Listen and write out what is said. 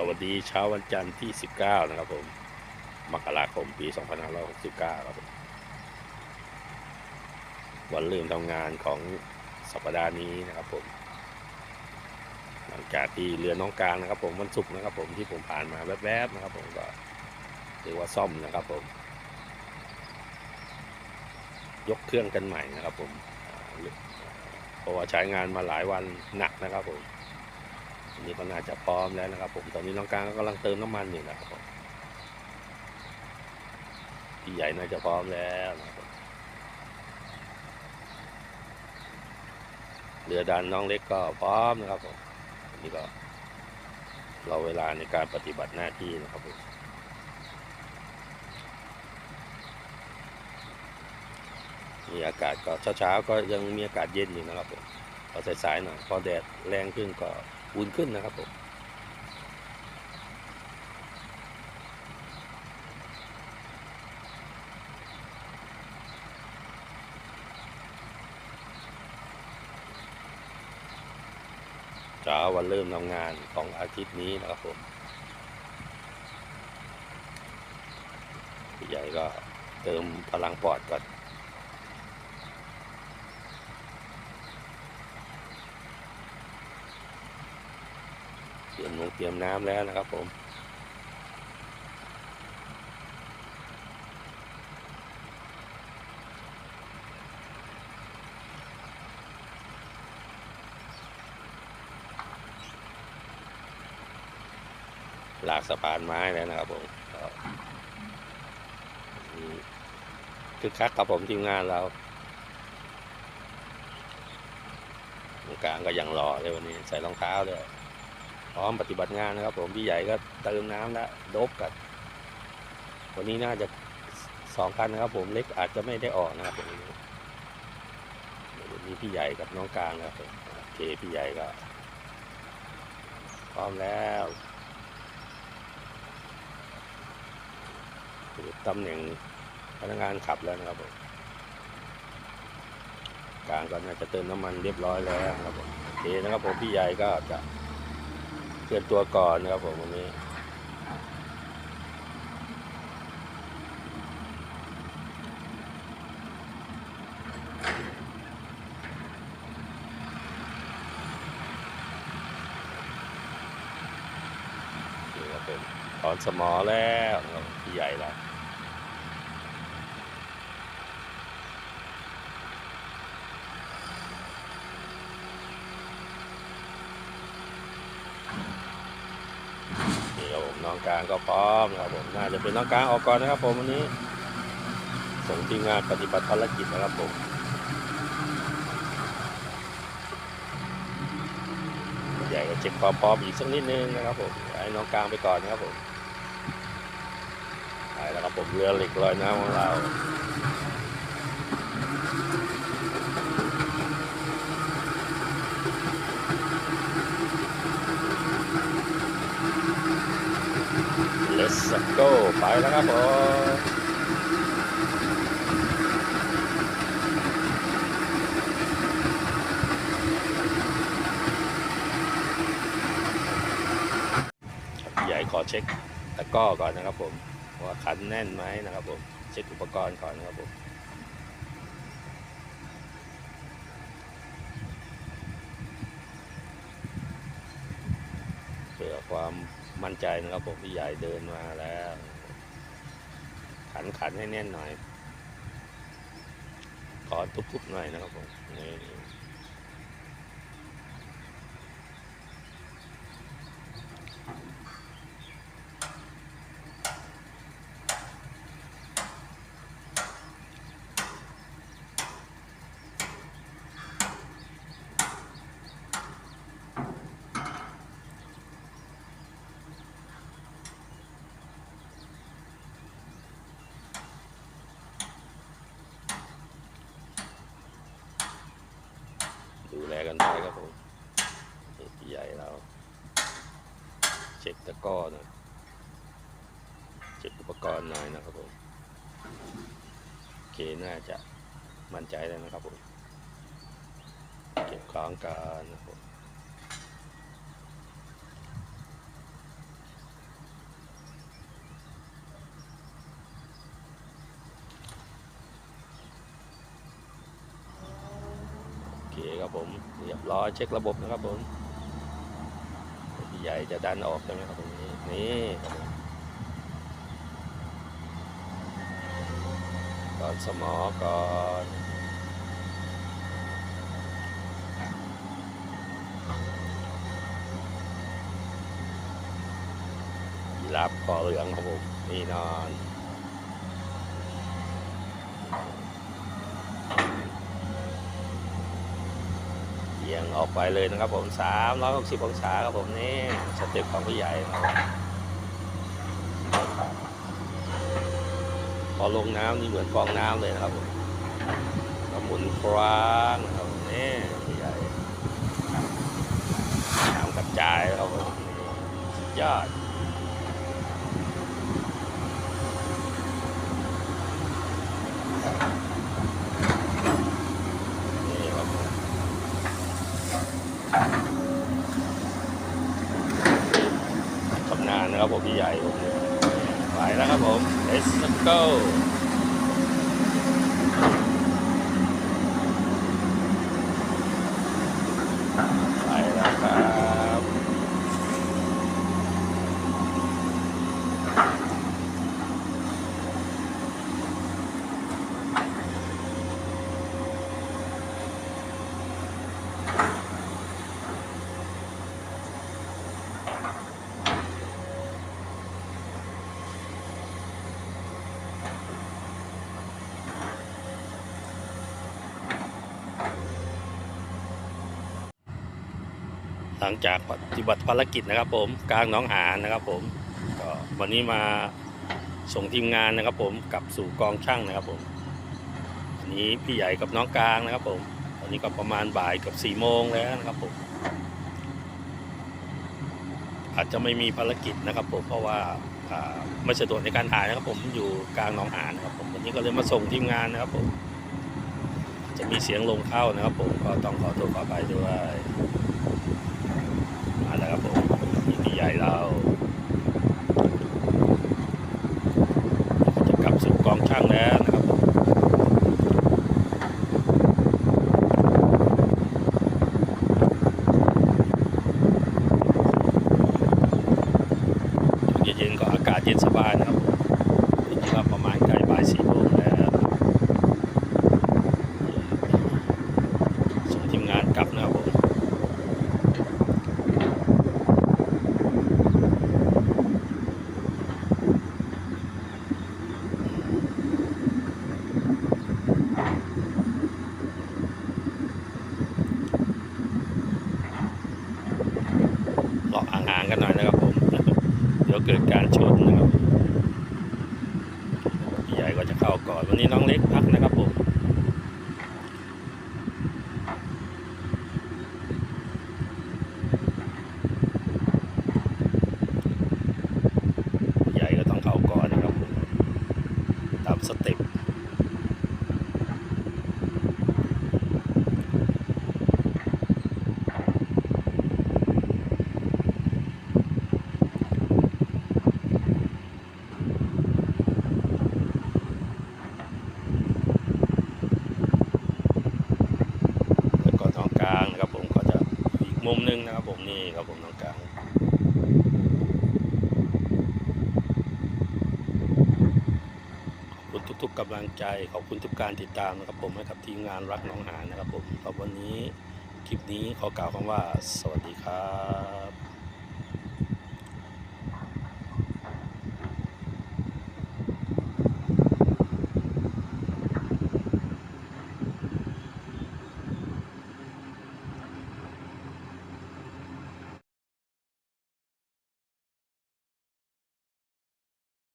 สวัสดีเช้าวันจันทร์ที่ 19 นะครับผม มกราคมปี 2569 ครับผม วันเริ่มทำงานของสัปดาห์นี้นะครับผม หลังจากที่เรือน้องกลางนะครับผมวันศุกร์นะครับผมที่ผมผ่านมาแวบๆนะครับผมก็ถือว่าซ่อมนะครับผม ยกเครื่องกันใหม่นะครับผมเพราะว่าใช้งานมาหลายวันหนักนะครับผม อันนี้ก็น่าจะพร้อมแล้วนะครับ ผมตอนนี้น้องกลางก็กำลังเติมน้ำมันอยู่นะครับผมพี่ใหญ่น่าจะพร้อมแล้วนะครับเรือดันน้องเล็กก็พร้อมนะครับผมอันนี้ก็เราเวลาในการปฏิบัติหน้าที่นะครับผมมีอากาศก็เช้าๆก็ยังมีอากาศเย็นอยู่นะครับผมพอสายๆหน่อยพอแดดแรงขึ้นก็ อุ่นขึ้นนะครับผมเช้าวันเริ่มทำงานของอาทิตย์นี้นะครับผมพี่ใหญ่ก็เติมพลังปอดก่อน เตรียมลงเตรียมน้ำแล้วนะครับผมหลากสะพานไม้แล้วนะครับผมก็อืมคึกคักครับผมทีมงานเราตรงกลางก็ยังรอเลยวันนี้ใส่รองเท้าเลย พร้อมปฏิบัติงานนะครับ ผมพี่ใหญ่ก็เติมน้ำแล้วโดบกันวันนี้น่าจะสองคันนะครับ ผมเล็กอาจจะไม่ได้ออกนะครับผมเดี๋ยวมีพี่ใหญ่กับน้องกลางนะครับผมโอเคพี่ใหญ่ก็ พร้อมแล้วตำแหน่งพนักงานขับแล้วนะครับผมกลางก็น่าจะเติมน้ำมันเรียบร้อยแล้วนะครับผมโอเคนะครับผมพี่ใหญ่ก็จะ เคลื่อนตัวก่อนนะครับผมวันนี้ถอนสมอแล้วพี่ใหญ่แล้ว นี่ครับผมน้ องกลางก็พร้อมนะครับผมน่าจะเป็นน้องกลางออกก่อนนะครับ ผมวันนี้ ส่งทีมงานปฏิบัติภารกิจนะครับผมใหญ่ก็เช็คความพร้อมอีกสักนิดนึงนะครับผมให้น้องกลางไปก่อนนะครับผมไปแล้วครับผมเรือเหล็กลอยน้ำของเรา Let's go ไปแล้วครับผมใหญ่ขอเช็คตะก้อก่อนนะครับผมว่าคันแน่นไหมนะครับผม เช็คอุปกรณ์ก่อนนะครับผมเพื่อความ มั่นใจนะครับผมพี่ใหญ่เดินมาแล้ว ขันขันให้แน่นหน่อยขอทุบๆหน่อยนะครับผมนี่ ช็คตะก้อหน่อยเช็คอุปกรณ์หน่อยนะครับผมโอเคน่าจะมั่นใจได้นะครับผมเก็บของกานนะครับโอเคครับผมเรียบร้อยเช็คระบบนะครับผม ใหญ่จะดันออกใช่ไหมครับตรงนี้นี่ก่อนสมอก่อนยีราฟคอเหลืองครับผมนี่นอน เอียงออกไปเลยนะครับผม360องศาครับผมนี่สเต็ปของผู้ใหญ่ครับผมพอลงน้ำนี่เหมือนฟองน้ำเลยนะครับผมก็หมุนคว้างนะครับผมนี่ผู้ใหญ่น้ำกระจายครับผมนี่สุดยอด นี่ครับผมชำ นะครับผมพี่ใหญ่ไปแล้วครับผม let's go ไปแล้วครับห ลังจากปฏิบัติภารกิจนะครับ ผมกลางหน้องหานนะครับ ผมก็วันนี้มาส่งทีมงานนะครับ ผมกลับสู่กองช่างนะครับ ผมวันนี้พี่ใหญ่กับน้องกลางนะครับ ผมตอนนี้ก็ประมาณบ่ายกับสี่โมงแล้วนะครับผมอาจจะไม่มีภารกิจนะครับ ผมเพราะว่าไม่สะดวกในการถ่ายนะครับ ผมอยู่กลางหนองหานนะครับ ผมวันนี้ก็เลยมาส่งทีมงานนะครับ ผม จะมีเสียงลงเข้านะครับ ผมก็ต้องขอโทษขออภัยด้วย มาแล้วครับผมนี่พี่ใหญ่เราจะกลับสู่กองช่างแล้วนะครับผมช่วงเย็ นก็อากาศเย็นสบายนะครับผมนี่ก็ประมาณใกล้บ่ายสี่โมงแล้วส่งทีมงานกลับนะครับผม เลาะห่างๆกันหน่อยนะครับผม เดี๋ยวเกิดการชนนะครับพี่ใหญ่ก็จะเข้าก่อน วันนี้น้องเล็กพักนะครับผม พี่ใหญ่ก็ต้องเข้าก่อนนะครับผมตามสเต็ป แล้วก็น้องกลางนะครับผมก็จะอีกมุมหนึ งนะครับผมนี่ครับผมน้องกลางขอบคุณทุกๆกำลังใจ ขอบคุณทุกการติดตามนะครับผมให้กับทีมงานรักน้องหานนะครับผมครับวันนี้คลิปนี้ขอกล่าวคำว่า สวัสดีครับ